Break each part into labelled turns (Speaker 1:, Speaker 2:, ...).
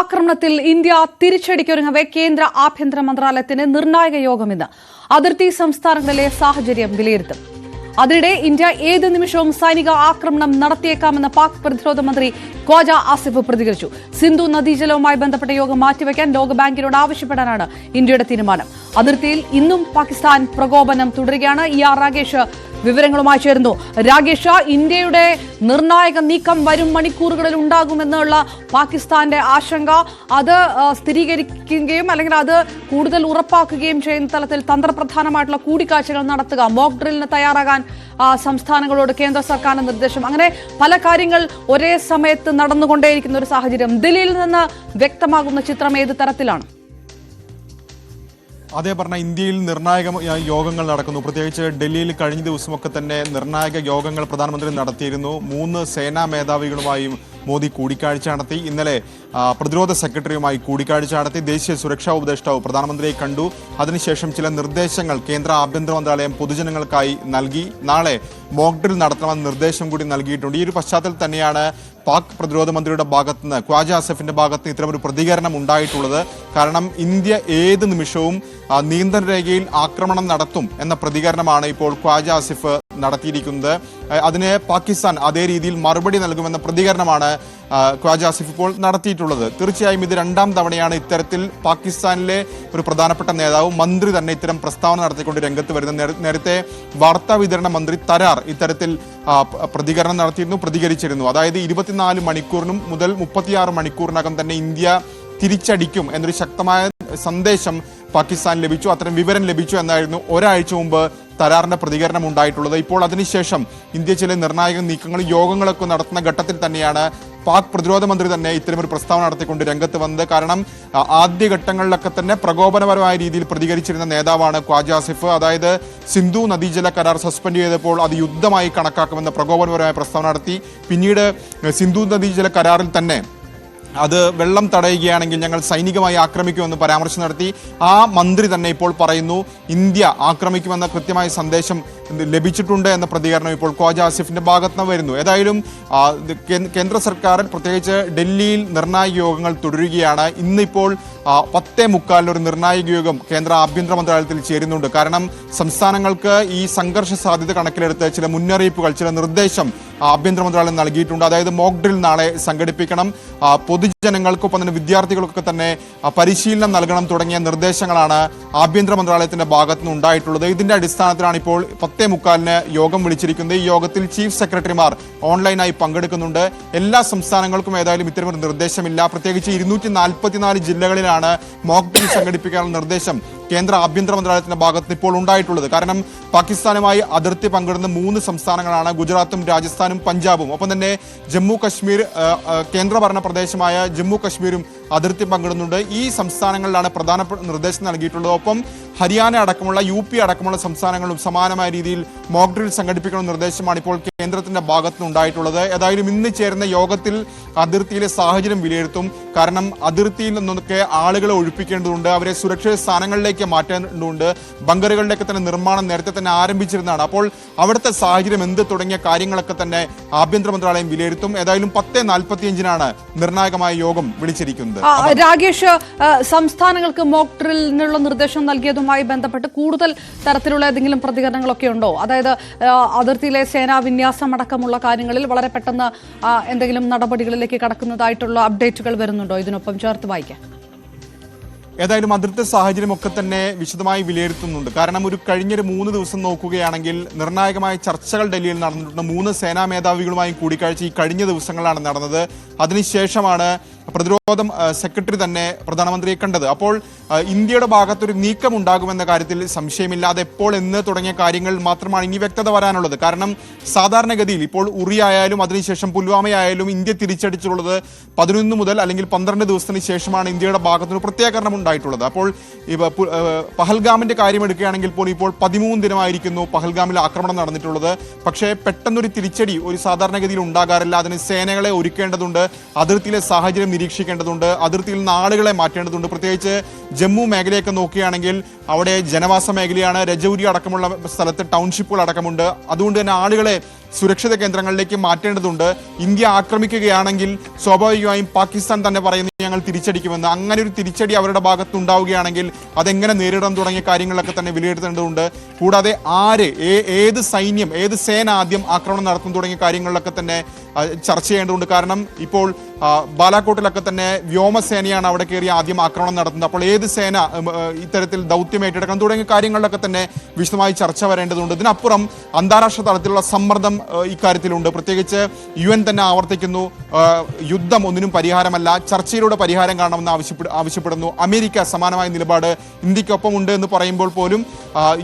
Speaker 1: ആക്രമണത്തിൽ ഇന്ത്യ തിരിച്ചടിക്കൊരുങ്ങവെ കേന്ദ്ര ആഭ്യന്തര മന്ത്രാലയത്തിന് നിർണായക യോഗം ഇന്ന് അതിർത്തി സംസ്ഥാനങ്ങളിലെ സാഹചര്യം വിലയിരുത്തും. അതിനിടെ ഇന്ത്യ ഏത് നിമിഷവും സൈനിക ആക്രമണം നടത്തിയേക്കാമെന്ന് പാക് പ്രതിരോധ മന്ത്രി ഖ്വാജ ആസിഫ് പ്രതികരിച്ചു. സിന്ധു നദീജലവുമായി ബന്ധപ്പെട്ട യോഗം മാറ്റിവെക്കാൻ ലോകബാങ്കിനോട് ആവശ്യപ്പെടാനാണ് ഇന്ത്യയുടെ തീരുമാനം. അതിർത്തിയിൽ ഇന്നും പാകിസ്ഥാൻ പ്രകോപനം തുടരുകയാണ്. ഇ ആർ രാഗേഷ് വിവരങ്ങളുമായി ചേരുന്നു. രാകേഷ് ഇന്ത്യയുടെ നിർണായക നീക്കം വരും മണിക്കൂറുകളിൽ ഉണ്ടാകുമെന്നുള്ള പാകിസ്ഥാന്റെ ആശങ്ക. അത് സ്ഥിരീകരിക്കുകയും അല്ലെങ്കിൽ അത് കൂടുതൽ ഉറപ്പാക്കുകയും ചെയ്യുന്ന തലത്തിൽ തന്ത്രപ്രധാനമായിട്ടുള്ള കൂടിക്കാഴ്ചകൾ നടത്തുക. മോക്ക് ഡ്രില്ലിന് തയ്യാറാകാൻ സംസ്ഥാനങ്ങളോട് കേന്ദ്ര സർക്കാരിന്റെ നിർദ്ദേശം. അങ്ങനെ പല കാര്യങ്ങൾ ഒരേ സമയത്ത് നടന്നുകൊണ്ടേയിരിക്കുന്ന ഒരു സാഹചര്യം ദില്ലിയിൽ നിന്ന് വ്യക്തമാകുന്ന ചിത്രം ഏത് തരത്തിലാണ്?
Speaker 2: അതേ പറഞ്ഞ ഇന്ത്യയിൽ നിർണായക യോഗങ്ങൾ നടക്കുന്നു. പ്രത്യേകിച്ച് ഡൽഹിയിൽ കഴിഞ്ഞ ദിവസമൊക്കെ തന്നെ നിർണായക യോഗങ്ങൾ പ്രധാനമന്ത്രി നടത്തിയിരുന്നു. മൂന്ന് സേനാ മേധാവികളുമായും മോദി കൂടിക്കാഴ്ച നടത്തി. ഇന്നലെ പ്രതിരോധ സെക്രട്ടറിയുമായി കൂടിക്കാഴ്ച നടത്തി. ദേശീയ സുരക്ഷാ ഉപദേഷ്ടാവ് പ്രധാനമന്ത്രിയെ കണ്ടു. അതിനുശേഷം ചില നിർദ്ദേശങ്ങൾ കേന്ദ്ര ആഭ്യന്തര മന്ത്രാലയം പൊതുജനങ്ങൾക്കായി നൽകി. നാളെ മോക്ക് ഡ്രിൽ നടത്തണമെന്ന നിർദ്ദേശം കൂടി നൽകിയിട്ടുണ്ട്. ഈ ഒരു പശ്ചാത്തലത്തിൽ തന്നെയാണ് പാക് പ്രതിരോധ മന്ത്രിയുടെ ഭാഗത്ത് നിന്ന് ഖ്വാജ ആസഫിന്റെ ഭാഗത്ത് നിന്ന് ഇത്തരമൊരു പ്രതികരണം ഉണ്ടായിട്ടുള്ളത്. കാരണം ഇന്ത്യ ഏത് നിമിഷവും നിയന്ത്രണ രേഖയിൽ ആക്രമണം നടത്തും എന്ന പ്രതികരണമാണ് ഇപ്പോൾ ഖ്വാജ ആസിഫ് നടത്തിയിരിക്കുന്നത്. അതിന് പാകിസ്ഥാൻ അതേ രീതിയിൽ മറുപടി നൽകുമെന്ന പ്രതികരണമാണ് ഖ്വാജ ആസിഫ് ഇപ്പോൾ നടത്തിയിട്ടുള്ളത്. തീർച്ചയായും ഇത് രണ്ടാം തവണയാണ് ഇത്തരത്തിൽ പാകിസ്ഥാനിലെ ഒരു പ്രധാനപ്പെട്ട നേതാവ് മന്ത്രി തന്നെ ഇത്തരം പ്രസ്താവന നടത്തിക്കൊണ്ട് രംഗത്ത് വരുന്നത്. നേരത്തെ വാർത്താ വിതരണ മന്ത്രി തരാർ ഇത്തരത്തിൽ പ്രതികരണം നടത്തിയിരുന്നു പ്രതികരിച്ചിരുന്നു. അതായത് ഇരുപത്തിനാല് മണിക്കൂറിനും മുതൽ മുപ്പത്തിയാറ് മണിക്കൂറിനകം തന്നെ ഇന്ത്യ തിരിച്ചടിക്കും എന്നൊരു ശക്തമായ സന്ദേശം പാകിസ്ഥാൻ ലഭിച്ചു. അത്തരം വിവരം ലഭിച്ചു എന്നായിരുന്നു ഒരാഴ്ച മുമ്പ് തരാറിന്റെ പ്രതികരണം ഉണ്ടായിട്ടുള്ളത്. ഇപ്പോൾ അതിനുശേഷം ഇന്ത്യ ചില നിർണായക നീക്കങ്ങൾ യോഗങ്ങളൊക്കെ നടത്തുന്ന ഘട്ടത്തിൽ തന്നെയാണ് പാക് പ്രതിരോധ മന്ത്രി തന്നെ ഇത്തരമൊരു പ്രസ്താവന നടത്തിക്കൊണ്ട് രംഗത്ത് വന്നത്. കാരണം ആദ്യഘട്ടങ്ങളിലൊക്കെ തന്നെ പ്രകോപനപരമായ രീതിയിൽ പ്രതികരിച്ചിരുന്ന നേതാവാണ് ഖ്വാജ ആസിഫ്. അതായത് സിന്ധു നദീജല കരാർ സസ്പെൻഡ് ചെയ്തപ്പോൾ അത് യുദ്ധമായി കണക്കാക്കുമെന്ന പ്രകോപനപരമായ പ്രസ്താവന നടത്തി. പിന്നീട് സിന്ധു നദീജല കരാറിൽ തന്നെ അത് വെള്ളം തടയുകയാണെങ്കിൽ ഞങ്ങൾ സൈനികമായി ആക്രമിക്കുമെന്ന് പരാമർശം നടത്തി. ആ മന്ത്രി തന്നെ ഇപ്പോൾ പറയുന്നു ഇന്ത്യ ആക്രമിക്കുമെന്ന കൃത്യമായ സന്ദേശം ലഭിച്ചിട്ടുണ്ട് എന്ന പ്രതികരണം ഇപ്പോൾ ഖ്വാജ ആസിഫിന്റെ ഭാഗത്ത് നിന്ന് വരുന്നു. ഏതായാലും കേന്ദ്ര സർക്കാർ പ്രത്യേകിച്ച് ഡൽഹിയിൽ നിർണായക യോഗങ്ങൾ തുടരുകയാണ്. ഇന്നിപ്പോൾ പത്തേ മുക്കാലിന് ഒരു നിർണായക യോഗം കേന്ദ്ര ആഭ്യന്തര മന്ത്രാലയത്തിൽ ചേരുന്നുണ്ട്. കാരണം സംസ്ഥാനങ്ങൾക്ക് ഈ സംഘർഷ സാധ്യത കണക്കിലെടുത്ത് ചില മുന്നറിയിപ്പുകൾ ചില നിർദ്ദേശം ആഭ്യന്തര മന്ത്രാലയം നൽകിയിട്ടുണ്ട്. അതായത് മോക്ക് ഡ്രിൽ നാളെ സംഘടിപ്പിക്കണം. പൊതുജനങ്ങൾക്കൊപ്പം തന്നെ വിദ്യാർത്ഥികൾക്കൊക്കെ തന്നെ പരിശീലനം നൽകണം തുടങ്ങിയ നിർദ്ദേശങ്ങളാണ് ആഭ്യന്തര മന്ത്രാലയത്തിന്റെ ഭാഗത്തു നിന്ന് ഉണ്ടായിട്ടുള്ളത്. ഇതിന്റെ അടിസ്ഥാനത്തിലാണ് ഇപ്പോൾ പത്തേ മുക്കാലിന് യോഗം വിളിച്ചിരിക്കുന്നത്. ഈ യോഗത്തിൽ ചീഫ് സെക്രട്ടറിമാർ ഓൺലൈനായി പങ്കെടുക്കുന്നുണ്ട്. എല്ലാ സംസ്ഥാനങ്ങൾക്കും ഏതായാലും ഇത്തരമൊരു നിർദ്ദേശമില്ല. പ്രത്യേകിച്ച് ഇരുന്നൂറ്റി ജില്ലകളിലാണ് മോക്ക് ഡ്രിൽ സംഘടിപ്പിക്കാനുള്ള നിർദ്ദേശം കേന്ദ്ര ആഭ്യന്തര മന്ത്രാലയത്തിന്റെ ഭാഗത്ത് ഇപ്പോൾ ഉണ്ടായിട്ടുള്ളത്. കാരണം പാകിസ്ഥാനുമായി അതിർത്തി പങ്കിടുന്ന മൂന്ന് സംസ്ഥാനങ്ങളാണ് ഗുജറാത്തും രാജസ്ഥാനും പഞ്ചാബും. ഒപ്പം തന്നെ ജമ്മു കശ്മീർ കേന്ദ്രഭരണ പ്രദേശമായ ജമ്മു കശ്മീരും അതിർത്തി പങ്കിടുന്നുണ്ട്. ഈ സംസ്ഥാനങ്ങളിലാണ് പ്രധാന നിർദ്ദേശം നൽകിയിട്ടുള്ളത്. ഒപ്പം ഹരിയാന അടക്കമുള്ള യു പി അടക്കമുള്ള സംസ്ഥാനങ്ങളും സമാനമായ രീതിയിൽ മോക്ക് ഡ്രിൽ സംഘടിപ്പിക്കണമെന്ന നിർദ്ദേശമാണ് ഇപ്പോൾ കേന്ദ്രത്തിന്റെ ഭാഗത്ത് നിന്ന് ഉണ്ടായിട്ടുള്ളത്. ഏതായാലും ഇന്ന് ചേരുന്ന യോഗത്തിൽ അതിർത്തിയിലെ സാഹചര്യം വിലയിരുത്തും. കാരണം അതിർത്തിയിൽ നിന്നൊക്കെ ആളുകളെ ഒഴിപ്പിക്കേണ്ടതുണ്ട്. അവരെ സുരക്ഷിത സ്ഥാനങ്ങളിലേക്ക് മാറ്റേണ്ടതുണ്ട്. ബങ്കറുകളിലേക്ക് തന്നെ നിർമ്മാണം നേരത്തെ തന്നെ ആരംഭിച്ചിരുന്നതാണ്. അപ്പോൾ അവിടുത്തെ സാഹചര്യം എന്ത് തുടങ്ങിയ കാര്യങ്ങളൊക്കെ തന്നെ ആഭ്യന്തര മന്ത്രാലയം വിലയിരുത്തും. ഏതായാലും പത്ത് നാൽപ്പത്തിയഞ്ചിനാണ് നിർണായകമായ യോഗം വിളിച്ചിരിക്കുന്നത്.
Speaker 1: ആ, സംസ്ഥാനങ്ങൾക്ക് മോക്ക് ഡ്രില്ലിനുള്ള നിർദ്ദേശം നൽകിയതുമായി ബന്ധപ്പെട്ട് കൂടുതൽ തരത്തിലുള്ള ഏതെങ്കിലും പ്രതികരണങ്ങളൊക്കെ ഉണ്ടോ? അതായത് അതിർത്തിയിലെ സേനാ വിന്യാസം അടക്കമുള്ള കാര്യങ്ങളിൽ വളരെ പെട്ടെന്ന് എന്തെങ്കിലും നടപടികളിലേക്ക് കടക്കുന്നതായിട്ടുള്ള അപ്ഡേറ്റുകൾ വരുന്നുണ്ടോ? ഇതിനൊപ്പം ചേർത്ത് വായിക്കാം.
Speaker 2: ഏതായാലും അതിർത്തി സാഹചര്യമൊക്കെ തന്നെ വിശദമായി വിലയിരുത്തുന്നുണ്ട്. കാരണം ഒരു കഴിഞ്ഞൊരു മൂന്ന് ദിവസം നോക്കുകയാണെങ്കിൽ നിർണായകമായ ചർച്ചകൾ ഡൽഹിയിൽ നടന്നിട്ടുണ്ട്. മൂന്ന് സേനാ മേധാവികളുമായും കൂടിക്കാഴ്ച ഈ കഴിഞ്ഞ ദിവസങ്ങളിലാണ് നടന്നത്. അതിനുശേഷമാണ് പ്രതിരോധം സെക്രട്ടറി തന്നെ പ്രധാനമന്ത്രിയെ കണ്ടത്. അപ്പോൾ ഇന്ത്യയുടെ ഭാഗത്തൊരു നീക്കം ഉണ്ടാകുമെന്ന കാര്യത്തിൽ സംശയമില്ലാതെ എപ്പോൾ എന്ന് തുടങ്ങിയ കാര്യങ്ങൾ മാത്രമാണ് ഇനി വ്യക്തത വരാനുള്ളത്. കാരണം സാധാരണഗതിയിൽ ഇപ്പോൾ ഉറി ആയാലും അതിനുശേഷം പുൽവാമയായാലും ഇന്ത്യ തിരിച്ചടിച്ചുള്ളത് പതിനൊന്ന് മുതൽ അല്ലെങ്കിൽ പന്ത്രണ്ട് ദിവസത്തിന് ശേഷമാണ് ഇന്ത്യയുടെ ഭാഗത്തുനിന്ന് പ്രത്യാകരണം ഉണ്ടായിട്ടുള്ളത്. അപ്പോൾ പഹൽഗാമിന്റെ കാര്യം എടുക്കുകയാണെങ്കിൽ പോലും ഇപ്പോൾ പതിമൂന്ന് ദിനമായിരിക്കുന്നു പഹൽഗാമിൽ ആക്രമണം നടന്നിട്ടുള്ളത്. പക്ഷേ പെട്ടെന്നൊരു തിരിച്ചടി ഒരു സാധാരണഗതിയിൽ ഉണ്ടാകാറില്ല. അതിന് സേനകളെ ഒരുക്കേണ്ടതുണ്ട്. അതിർത്തിയിലെ സാഹചര്യം നിരീക്ഷിക്കേണ്ടതുണ്ട്. അതിർത്തിയിൽ നിന്ന് ആളുകളെ മാറ്റേണ്ടതുണ്ട്. പ്രത്യേകിച്ച് ജമ്മു മേഖലയൊക്കെ നോക്കുകയാണെങ്കിൽ അവിടെ ജനവാസ മേഖലയാണ്. രജൌരി അടക്കമുള്ള സ്ഥലത്ത് ടൗൺഷിപ്പുകൾ അടക്കമുണ്ട് അതുകൊണ്ട് തന്നെ ആളുകളെ സുരക്ഷിത കേന്ദ്രങ്ങളിലേക്ക് മാറ്റേണ്ടതുണ്ട്. ഇന്ത്യ ആക്രമിക്കുകയാണെങ്കിൽ സ്വാഭാവികമായും പാകിസ്ഥാൻ തന്നെ പറയുന്നു ഞങ്ങൾ തിരിച്ചടിക്കുമെന്ന്. അങ്ങനെ ഒരു തിരിച്ചടി അവരുടെ ഭാഗത്ത് ഉണ്ടാവുകയാണെങ്കിൽ അതെങ്ങനെ നേരിടാൻ തുടങ്ങിയ കാര്യങ്ങളൊക്കെ തന്നെ വിലയിരുത്തേണ്ടതുണ്ട്. കൂടാതെ ആര് ഏത് സൈന്യം ഏത് സേന ആദ്യം ആക്രമണം നടത്തും തുടങ്ങിയ കാര്യങ്ങളിലൊക്കെ തന്നെ ചർച്ച ചെയ്യേണ്ടതുണ്ട്. കാരണം ഇപ്പോൾ ബാലാക്കോട്ടിലൊക്കെ തന്നെ വ്യോമസേനയാണ് അവിടെ കയറി ആദ്യം ആക്രമണം നടത്തുന്നത്. അപ്പോൾ ഏത് സേന ഇത്തരത്തിൽ ദൗത്യം ഏറ്റെടുക്കണം തുടങ്ങിയ കാര്യങ്ങളിലൊക്കെ തന്നെ വിശദമായി ചർച്ച വരേണ്ടതുണ്ട്. ഇതിനപ്പുറം അന്താരാഷ്ട്ര തലത്തിലുള്ള സമ്മർദ്ദം ഇക്കാര്യത്തിലുണ്ട് പ്രത്യേകിച്ച് യു എൻ തന്നെ ആവർത്തിക്കുന്നു. യുദ്ധം ഒന്നിനും പരിഹാരമല്ല. ചർച്ചയിലൂടെ പരിഹാരം കാണണമെന്ന് ആവശ്യപ്പെടു ആവശ്യപ്പെടുന്നു. അമേരിക്ക സമാനമായ നിലപാട് ഇന്ത്യക്കൊപ്പം ഉണ്ട് എന്ന് പറയുമ്പോൾ പോലും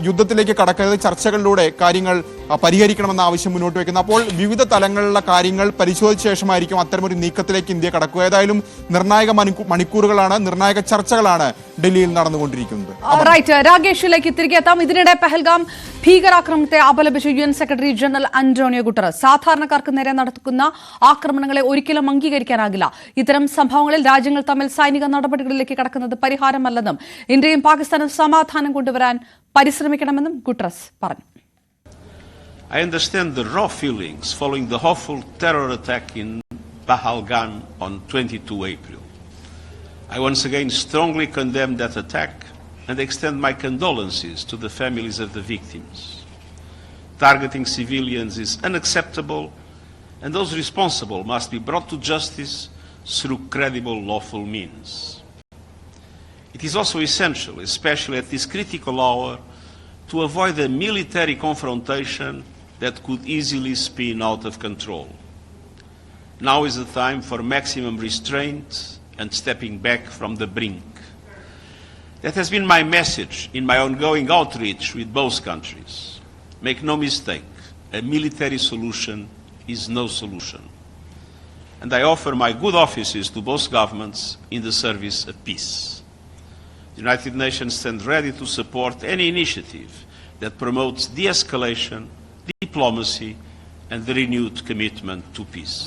Speaker 2: യുദ്ധത്തിലേക്ക് കടക്കരുത്. ചർച്ചകളിലൂടെ കാര്യങ്ങൾ പരിഹരിക്കണമെന്ന ആവശ്യം മുന്നോട്ട് വയ്ക്കുന്നത് അപ്പോൾ വിവിധ തലങ്ങളിലുള്ള കാര്യങ്ങൾ പരിശോധിച്ച ശേഷമായിരിക്കും അത്തരമൊരു നീക്കത്തിലേക്ക് ഇന്ത്യ കടക്കുക. ഏതായാലും നിർണായക മണിക്കൂറുകളാണ് നിർണായക ചർച്ചകളാണ് ഡൽഹിയിൽ നടന്നുകൊണ്ടിരിക്കുന്നത്.
Speaker 1: റൈറ്റ് രാകേഷിലേക്ക് തിരികെ എത്താം. ഇതിനിടെ പെഹൽഗാം ഭീകരാക്രമണത്തെ അപലപിച്ച് U N secretary general Antonio Guterres. സാധാരണക്കാർക്ക് നേരെ നടക്കുന്ന ആക്രമണങ്ങളെ ഒരിക്കലും അംഗീകരിക്കാനാകില്ല. ഇത്തരം സംഭവങ്ങളിൽ രാജ്യങ്ങൾ തമ്മിൽ സൈനിക നടപടികളിലേക്ക് കടക്കുന്നത് പരിഹാരമല്ലെന്നും ഇന്ത്യയും പാകിസ്ഥാനും സമാധാനം കൊണ്ടുവരാൻ പരിശ്രമിക്കണമെന്നും ഗുട്ടറസ് പറഞ്ഞു.
Speaker 3: I understand the raw feelings following the awful terror attack in Pahalgan on 22 April. I once again strongly condemn that attack and extend my condolences to the families of the victims. Targeting civilians is unacceptable, and those responsible must be brought to justice through credible lawful means. It is also essential, especially at this critical hour, to avoid a military confrontation that could easily spin out of control. Now is the time for maximum restraint and stepping back from the brink. That has been my message in my ongoing outreach with both countries. Make no mistake, a military solution is no solution. And I offer my good offices to both governments in the service of peace. The United Nations stands ready to support any initiative that promotes de escalation, diplomacy, and the renewed commitment to peace.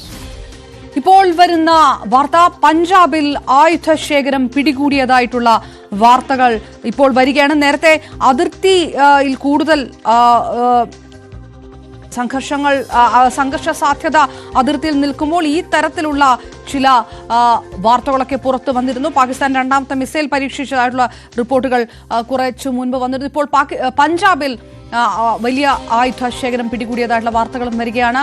Speaker 1: ഇപ്പോൾ വരുന്ന വാർത്ത പഞ്ചാബിൽ ആയുധശേഖരം പിടികൂടിയതായിട്ടുള്ള വാർത്തകൾ ഇപ്പോൾ വരികയാണ്. നേരത്തെ അതിർത്തിയിൽ കൂടുതൽ സംഘർഷങ്ങൾ സംഘർഷ സാധ്യത അതിർത്തിയിൽ നിൽക്കുമ്പോൾ ഈ തരത്തിലുള്ള ചില വാർത്തകളൊക്കെ പുറത്തു വന്നിരുന്നു. പാകിസ്ഥാൻ രണ്ടാമത്തെ മിസൈൽ പരീക്ഷിച്ചതായിട്ടുള്ള റിപ്പോർട്ടുകൾ കുറച്ചു മുൻപ് വന്നിരുന്നു. ഇപ്പോൾ പഞ്ചാബിൽ വലിയ ആയുധ ശേഖരം പിടികൂടിയതായിട്ടുള്ള വാർത്തകളും വരികയാണ്.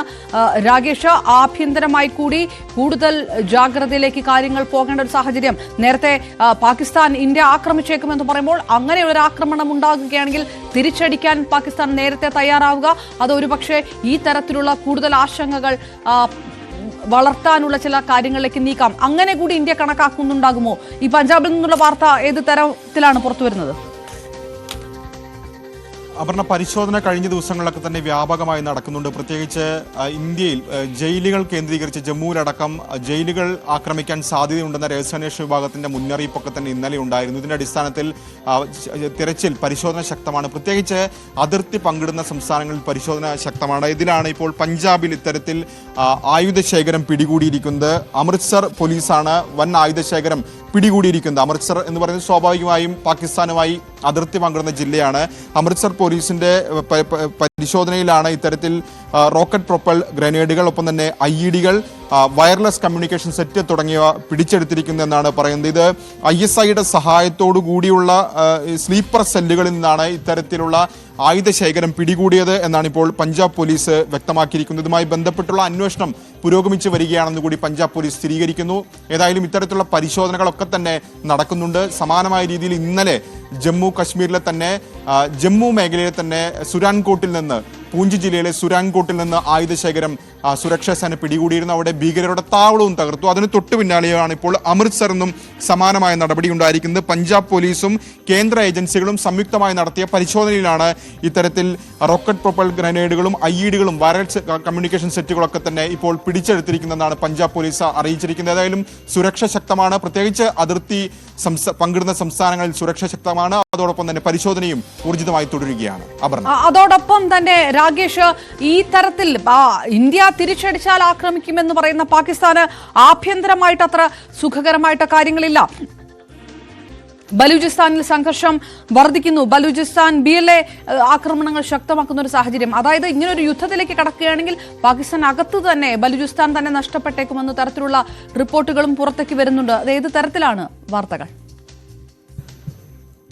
Speaker 1: രാകേഷ് ആഭ്യന്തരമായി കൂടി കൂടുതൽ ജാഗ്രതയിലേക്ക് കാര്യങ്ങൾ പോകേണ്ട ഒരു സാഹചര്യം. നേരത്തെ പാകിസ്ഥാൻ ഇന്ത്യ ആക്രമിച്ചേക്കുമെന്ന് പറയുമ്പോൾ അങ്ങനെ ഒരു ആക്രമണം ഉണ്ടാകുകയാണെങ്കിൽ തിരിച്ചടിക്കാൻ പാകിസ്ഥാൻ നേരത്തെ തയ്യാറാവുക. അത് ഒരുപക്ഷെ ഈ തരത്തിലുള്ള കൂടുതൽ ആശങ്കകൾ വളർത്താനുള്ള ചില കാര്യങ്ങളിലേക്ക് നീക്കാം. അങ്ങനെ കൂടി ഇന്ത്യ കണക്കാക്കുന്നുണ്ടാകുമോ? ഈ പഞ്ചാബിൽ നിന്നുള്ള വാർത്ത ഏത് തരത്തിലാണ് പുറത്തു വരുന്നത്
Speaker 2: അപർണ പരിശോധന കഴിഞ്ഞ ദിവസങ്ങളിലൊക്കെ തന്നെ വ്യാപകമായി നടക്കുന്നുണ്ട്. പ്രത്യേകിച്ച് ഇന്ത്യയിൽ ജയിലുകൾ കേന്ദ്രീകരിച്ച് ജമ്മുവിലടക്കം ജയിലുകൾ ആക്രമിക്കാൻ സാധ്യതയുണ്ടെന്ന രഹസ്യാന്വേഷണ വിഭാഗത്തിന്റെ മുന്നറിയിപ്പൊക്കെ തന്നെ ഇന്നലെ ഉണ്ടായിരുന്നു. ഇതിന്റെ അടിസ്ഥാനത്തിൽ തിരച്ചിൽ പരിശോധന ശക്തമാണ്. പ്രത്യേകിച്ച് അതിർത്തി പങ്കിടുന്ന സംസ്ഥാനങ്ങളിൽ പരിശോധന ശക്തമാണ്. ഇതിലാണ് ഇപ്പോൾ പഞ്ചാബിൽ ഇത്തരത്തിൽ ആയുധ ശേഖരം പിടികൂടിയിരിക്കുന്നത്. അമൃത്സർ പോലീസാണ് വൻ ആയുധ ശേഖരം പിടികൂടിയിരിക്കുന്നത്. അമൃത്സർ എന്ന് പറയുന്നത് സ്വാഭാവികമായും പാകിസ്ഥാനുമായി അതിർത്തി പങ്കിടുന്ന ജില്ലയാണ്. അമൃത്സർ പോലീസിന്റെ പരിശോധനയിലാണ് ഇത്തരത്തിൽ റോക്കറ്റ് പ്രൊപ്പൽ ഗ്രനേഡുകൾ ഒപ്പം തന്നെ ഐ ഇ ഡികൾ വയർലെസ് കമ്മ്യൂണിക്കേഷൻ സെറ്റ് തുടങ്ങിയവ പിടിച്ചെടുത്തിരിക്കുന്നു എന്നാണ് പറയുന്നത്. ഇത് ഐ എസ് ഐയുടെ സഹായത്തോടു കൂടിയുള്ള സ്ലീപ്പർ സെല്ലുകളിൽ നിന്നാണ് ഇത്തരത്തിലുള്ള ആയുധശേഖരം പിടികൂടിയത് എന്നാണ് ഇപ്പോൾ പഞ്ചാബ് പോലീസ് വ്യക്തമാക്കിയിരിക്കുന്നത്. ഇതുമായി ബന്ധപ്പെട്ടുള്ള അന്വേഷണം പുരോഗമിച്ചു വരികയാണെന്ന് കൂടി പഞ്ചാബ് പോലീസ് സ്ഥിരീകരിക്കുന്നു. ഏതായാലും ഇത്തരത്തിലുള്ള പരിശോധനകളൊക്കെ തന്നെ നടക്കുന്നുണ്ട്. സമാനമായ രീതിയിൽ ഇന്നലെ ജമ്മു കശ്മീരിലെ തന്നെ ജമ്മു മേഖലയിലെ തന്നെ സുരാൻകോട്ടിൽ നിന്ന് പൂഞ്ച് ജില്ലയിലെ സുരാൻകോട്ടിൽ നിന്ന് ആയുധശേഖരം സുരക്ഷാ സേന പിടികൂടിയിരുന്നു. അവിടെ ഭീകരരുടെ താവളവും തകർത്തു. അതിന് തൊട്ടു പിന്നാലെയാണ് ഇപ്പോൾ അമൃത്സർ എന്നും സമാനമായ നടപടി ഉണ്ടായിരിക്കുന്നത്. പഞ്ചാബ് പോലീസും കേന്ദ്ര ഏജൻസികളും സംയുക്തമായി നടത്തിയ പരിശോധനയിലാണ് ഇത്തരത്തിൽ റോക്കറ്റ് പ്രൊപ്പൽ ഗ്രനേഡുകളും ഐ ഇ ഡികളും വയർലെസ് കമ്മ്യൂണിക്കേഷൻ സെറ്റുകളൊക്കെ തന്നെ ഇപ്പോൾ പിടിച്ചെടുത്തിരിക്കുന്നതെന്നാണ് പഞ്ചാബ് പോലീസ് അറിയിച്ചിരിക്കുന്നത്. ഏതായാലും സുരക്ഷ ശക്തമാണ്. പ്രത്യേകിച്ച് അതിർത്തി പങ്കിടുന്ന സംസ്ഥാനങ്ങളിൽ സുരക്ഷ ശക്തമാണ്. അതോടൊപ്പം തന്നെ പരിശോധനയും ഊർജിതമായി തുടരുകയാണ്.
Speaker 1: അതോടൊപ്പം തന്നെ രാകേഷ് ഈ തരത്തിൽ ഇന്ത്യ തിരിച്ചടിച്ചാൽ ആക്രമിക്കുമെന്ന് പറയുന്ന പാകിസ്ഥാന് ആഭ്യന്തരമായിട്ട് അത്ര സുഖകരമായിട്ട് കാര്യങ്ങളില്ല. ബലൂചിസ്ഥാനിൽ സംഘർഷം വർദ്ധിക്കുന്നു. ബലൂചിസ്ഥാൻ ബി എൽ എ ആക്രമണങ്ങൾ ശക്തമാക്കുന്ന ഒരു സാഹചര്യം. അതായത് ഇങ്ങനെ ഒരു യുദ്ധത്തിലേക്ക് കടക്കുകയാണെങ്കിൽ പാകിസ്ഥാൻ അകത്ത് തന്നെ ബലൂചിസ്ഥാൻ തന്നെ നഷ്ടപ്പെട്ടേക്കുമെന്ന തരത്തിലുള്ള റിപ്പോർട്ടുകളും പുറത്തേക്ക് വരുന്നുണ്ട്. അത് ഏത് തരത്തിലാണ്? വാർത്തകൾ.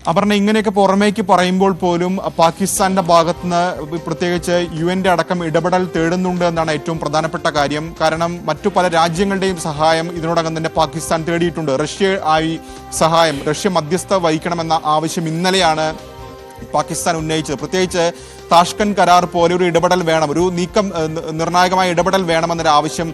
Speaker 2: അപർണ ഇങ്ങനെയൊക്കെ പുറമേക്ക് പറയുമ്പോൾ പോലും പാകിസ്ഥാന്റെ ഭാഗത്തുനിന്ന് പ്രത്യേകിച്ച് യു എന്റെ അടക്കം ഇടപെടൽ തേടുന്നുണ്ട് എന്നാണ് ഏറ്റവും പ്രധാനപ്പെട്ട കാര്യം. കാരണം മറ്റു പല രാജ്യങ്ങളുടെയും സഹായം ഇതിനോടകം തന്നെ പാകിസ്ഥാൻ തേടിയിട്ടുണ്ട്. റഷ്യ ആയി സഹായം റഷ്യ മധ്യസ്ഥ വഹിക്കണമെന്ന ആവശ്യം ഇന്നലെയാണ് പാകിസ്ഥാൻ ഉന്നയിച്ചത്. പ്രത്യേകിച്ച് താഷ്കൻ കരാർ പോലെ ഒരു ഇടപെടൽ വേണം ഒരു നീക്കം നിർണായകമായ ഇടപെടൽ വേണമെന്നൊരു ആവശ്യം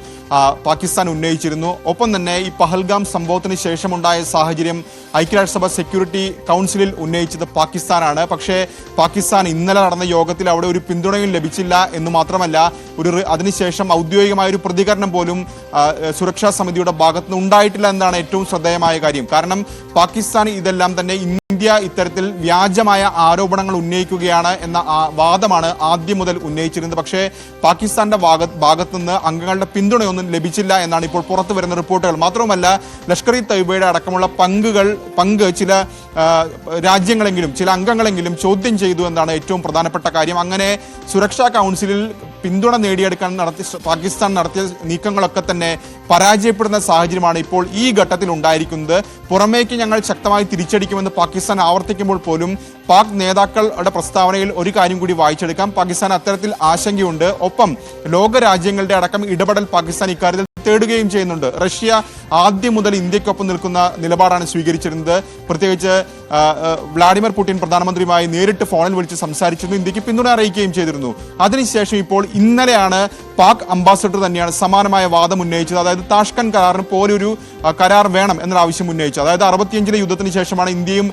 Speaker 2: പാകിസ്ഥാൻ ഉന്നയിച്ചിരുന്നു. ഒപ്പം തന്നെ ഈ പഹൽഗാം സംഭവത്തിന് ശേഷമുണ്ടായ സാഹചര്യം ഐക്യരാഷ്ട്രസഭ സെക്യൂരിറ്റി കൗൺസിലിൽ ഉന്നയിച്ചത് പാകിസ്ഥാനാണ്. പക്ഷേ പാകിസ്ഥാൻ ഇന്നലെ നടന്ന യോഗത്തിൽ അവിടെ ഒരു പിന്തുണയും ലഭിച്ചില്ല എന്ന് മാത്രമല്ല ഒരു അതിനുശേഷം ഔദ്യോഗികമായ ഒരു പ്രതികരണം പോലും സുരക്ഷാ സമിതിയുടെ ഭാഗത്തുനിന്ന് ഉണ്ടായിട്ടില്ല എന്നതാണ് ഏറ്റവും ശ്രദ്ധേയമായ കാര്യം. കാരണം പാകിസ്ഥാൻ ഇതെല്ലാം തന്നെ ഇന്ത്യ ഇത്തരത്തിൽ വ്യാജമായ ആരോപണങ്ങൾ ഉന്നയിക്കുകയാണ് എന്ന വാദമാണ് ആദ്യം മുതൽ ഉന്നയിച്ചിരുന്നത്. പക്ഷേ പാകിസ്ഥാന്റെ ഭാഗ ഭാഗത്തു നിന്ന് അംഗങ്ങളുടെ പിന്തുണയൊന്നും ലഭിച്ചില്ല എന്നാണ് ഇപ്പോൾ പുറത്തു വരുന്ന റിപ്പോർട്ടുകൾ. മാത്രവുമല്ല ലഷ്കർ ഇ തൈബയുടെ അടക്കമുള്ള പങ്കുകൾ പങ്ക് ചില രാജ്യങ്ങളെങ്കിലും ചില അംഗങ്ങളെങ്കിലും ചോദ്യം ചെയ്തു എന്നാണ് ഏറ്റവും പ്രധാനപ്പെട്ട കാര്യം. അങ്ങനെ സുരക്ഷാ കൗൺസിലിൽ പിന്തുണ നേടിയെടുക്കാൻ നടത്തിയ പാകിസ്ഥാൻ നടത്തിയ നീക്കങ്ങളൊക്കെ തന്നെ പരാജയപ്പെടുന്ന സാഹചര്യമാണ് ഇപ്പോൾ ഈ ഘട്ടത്തിൽ ഉണ്ടായിരിക്കുന്നത്. പുറമേക്ക് ഞങ്ങൾ ശക്തമായി തിരിച്ചടിക്കുമെന്ന് പാകിസ്ഥാൻ ആവർത്തിക്കുമ്പോൾ പോലും പാക് നേതാക്കളുടെ പ്രസ്താവനയിൽ ഒരു കാര്യം കൂടി വായിച്ചെടുക്കാം. പാകിസ്ഥാൻ അത്തരത്തിൽ ആശങ്കയുണ്ട്. ഒപ്പം ലോകരാജ്യങ്ങളുടെ അടക്കം ഇടപെടൽ പാകിസ്ഥാൻ ഇക്കാര്യത്തിൽ തേടുകയും ചെയ്യുന്നുണ്ട്. റഷ്യ ആദ്യം മുതൽ ഇന്ത്യക്കൊപ്പം നിൽക്കുന്ന നിലപാടാണ് സ്വീകരിച്ചിരുന്നത്. പ്രത്യേകിച്ച് വ്ളാഡിമിർ പുടിൻ പ്രധാനമന്ത്രിയുമായി നേരിട്ട് ഫോണിൽ വിളിച്ച് സംസാരിച്ചിരുന്നു ഇന്ത്യയ്ക്ക് പിന്തുണ അറിയിക്കുകയും ചെയ്തിരുന്നു. അതിനുശേഷം ഇപ്പോൾ ഇന്നലെയാണ് പാക് അംബാസഡർ തന്നെയാണ് സമാനമായ വാദം ഉന്നയിച്ചത്. അതായത് താഷ്കൻ കരാറിന് പോലൊരു കരാർ വേണം എന്നൊരു ആവശ്യം ഉന്നയിച്ചത്. അതായത് അറുപത്തിയഞ്ചിലെ യുദ്ധത്തിന് ശേഷമാണ് ഇന്ത്യയും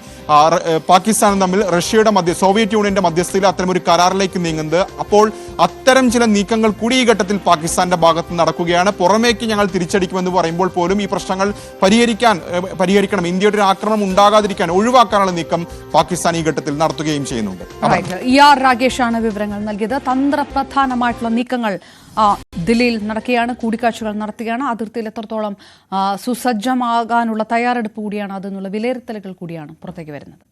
Speaker 2: പാകിസ്ഥാനും തമ്മിൽ റഷ്യയുടെ മധ്യ സോവിയറ്റ് യൂണിയന്റെ മധ്യസ്ഥയിൽ അത്തരം ഒരു കരാറിലേക്ക് നീങ്ങുന്നത്. അപ്പോൾ അത്തരം ചില നീക്കങ്ങൾ കൂടി ഈ ഘട്ടത്തിൽ പാകിസ്ഥാന്റെ ഭാഗത്ത് നടക്കുകയാണ്. പുറമേക്ക് ഞങ്ങൾ തിരിച്ചടിക്കുമെന്ന് പറയുമ്പോൾ പോലും ഈ പ്രശ്നങ്ങൾ പരിഹരിക്കാൻ പരിഹരിക്കണം. ഇന്ത്യയുടെ ഒരു ആക്രമണം ഉണ്ടാകാതിരിക്കാൻ ഒഴിവാക്കാനുള്ള നീക്കം പാകിസ്ഥാൻ ഈ ഘട്ടത്തിൽ നടത്തുകയും ചെയ്യുന്നുണ്ട്.
Speaker 1: ഇ ആർ രാഗേഷാണ് വിവരങ്ങൾ നൽകിയത്. തന്ത്രപ്രധാനമായിട്ടുള്ള നീക്കങ്ങൾ ദില്ലിയിൽ നടക്കുകയാണ് കൂടിക്കാഴ്ചകൾ നടത്തുകയാണ്. അതിർത്തിയിൽ എത്രത്തോളം സുസജ്ജമാകാനുള്ള തയ്യാറെടുപ്പ് കൂടിയാണ് അതെന്നുള്ള വിലയിരുത്തലുകൾ കൂടിയാണ് പുറത്തേക്ക് വരുന്നത്.